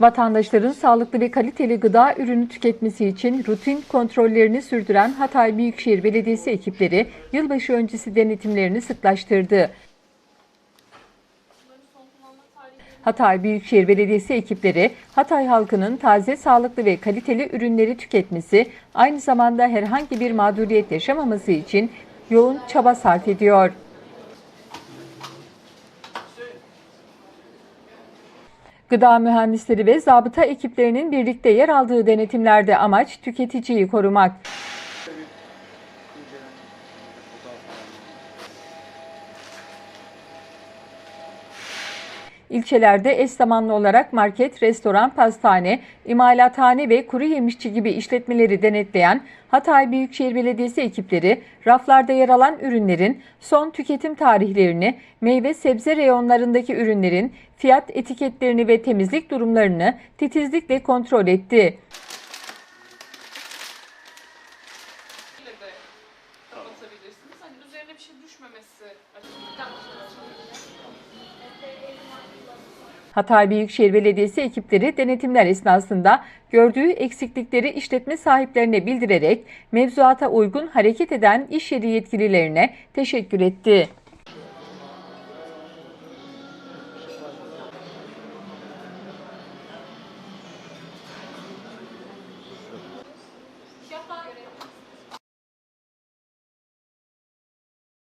Vatandaşların sağlıklı ve kaliteli gıda ürünü tüketmesi için rutin kontrollerini sürdüren Hatay Büyükşehir Belediyesi ekipleri yılbaşı öncesi denetimlerini sıklaştırdı. Hatay Büyükşehir Belediyesi ekipleri Hatay halkının taze, sağlıklı ve kaliteli ürünleri tüketmesi, aynı zamanda herhangi bir mağduriyet yaşamaması için yoğun çaba sarf ediyor. Gıda mühendisleri ve zabıta ekiplerinin birlikte yer aldığı denetimlerde amaç tüketiciyi korumak. İlçelerde eş zamanlı olarak market, restoran, pastane, imalathane ve kuru yemişçi gibi işletmeleri denetleyen Hatay Büyükşehir Belediyesi ekipleri raflarda yer alan ürünlerin son tüketim tarihlerini, meyve sebze reyonlarındaki ürünlerin fiyat etiketlerini ve temizlik durumlarını titizlikle kontrol etti. Hani bir şey düşmemesi açısından. Hatay Büyükşehir Belediyesi ekipleri denetimler esnasında gördüğü eksiklikleri işletme sahiplerine bildirerek mevzuata uygun hareket eden iş yeri yetkililerine teşekkür etti.